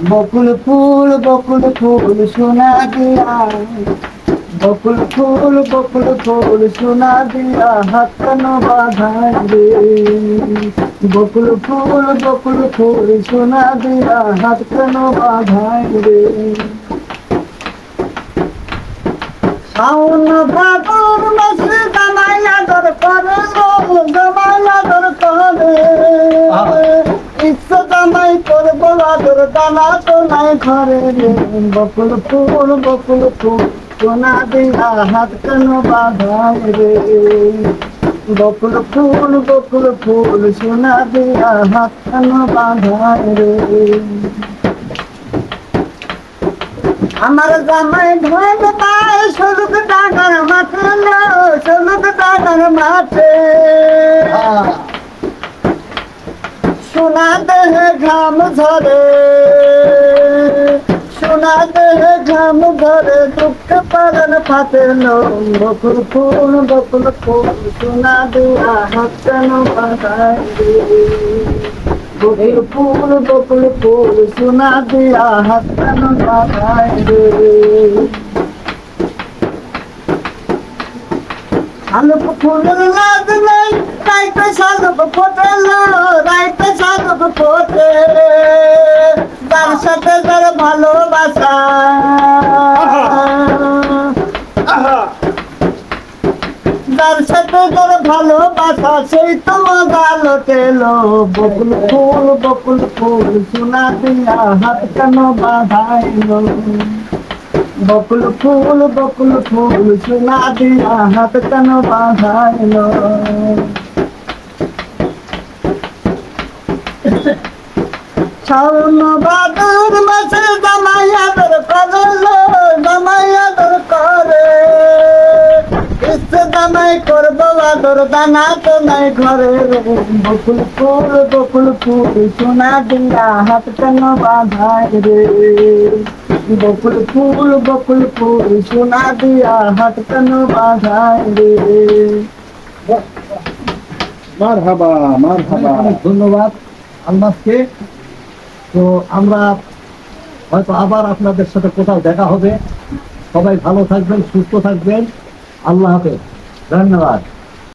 বকুল ফুল বকুল ফুল সোনা দিয়া। বকুল ফুল বকুল ফুল সোনা দিয়া হাত কেন বাঁধাই বকুল ফুল বকুল ফুল সোনা দিয়া হাত কেন বাঁধাই রে। শাওন ভাদর মাসে জামাই আদর করে আদর দানা তো নাই ঘরে বকুল ফুল বকুল ফুল, সোনা দিয়া হাত কেন বাঁধাই রে? বকুল ফুল বকুল ফুল, সোনা দিয়া হাত কেন বাঁধাই রে? আমার জামাই ধান পায় সরুক টাকার মাঠে সরুক টাকার মাঠে। সোনা দেহে ঘাম ঝরে সোনা দেহে ঘাম ঝরে, দুঃখ পালন লো বকুল ফুল বকুল ফুল, সোনা দিয়া হাত কেন বাঁধাই বকুল ফুল বকুল ফুল, সোনা দিয়া হাত কেন বাঁধাই রে। শালুক ফুলের লাগ নেই রাইতে শালুক ফোটে লো রাইতে ফোটে তার সাথে তার ভালোবাসা। যার সাথে তোর ভালোবাসা সেই তো মজা লোটেলো বকুল ফুল বকুল ফুল সোনা দিয়া হাত কেন বাঁধাইলো? বকুল ফুল বকুল ফুল সোনা দিয়া হাত কেন বাঁধাইলো? শাওন বাদুর মাসে জামাই আদর করল জামাই আদর করে। ইচ্ছে জামাই করব আদর দানা তো নাই ঘরে। বকুল ফুল বকুল ফুল সোনা দিয়া হাত কেন বাঁধাই রে? বকুল ফুল বকুল ফুল সোনা দিয়া হাত কেন বাঁধাই রে? মার হাবা মার হাবা ধন্যবাদ। আলমাসকে তো আমরা হয়তো আবার আপনাদের সাথে কোথাও দেখা হবে। সবাই ভালো থাকবেন, সুস্থ থাকবেন। আল্লাহ হাফেজ। ধন্যবাদ।